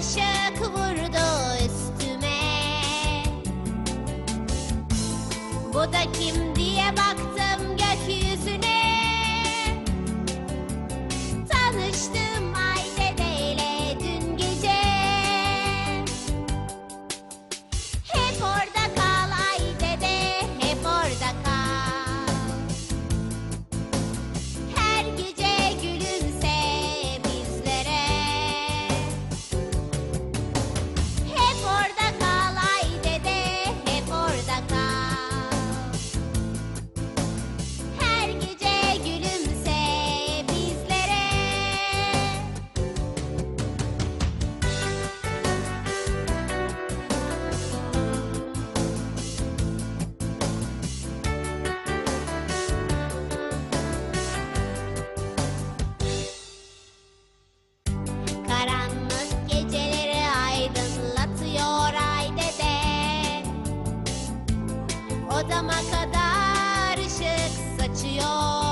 Başak vurdu üstüme. Bu da kim diye baktım odama kadar ışık saçıyor.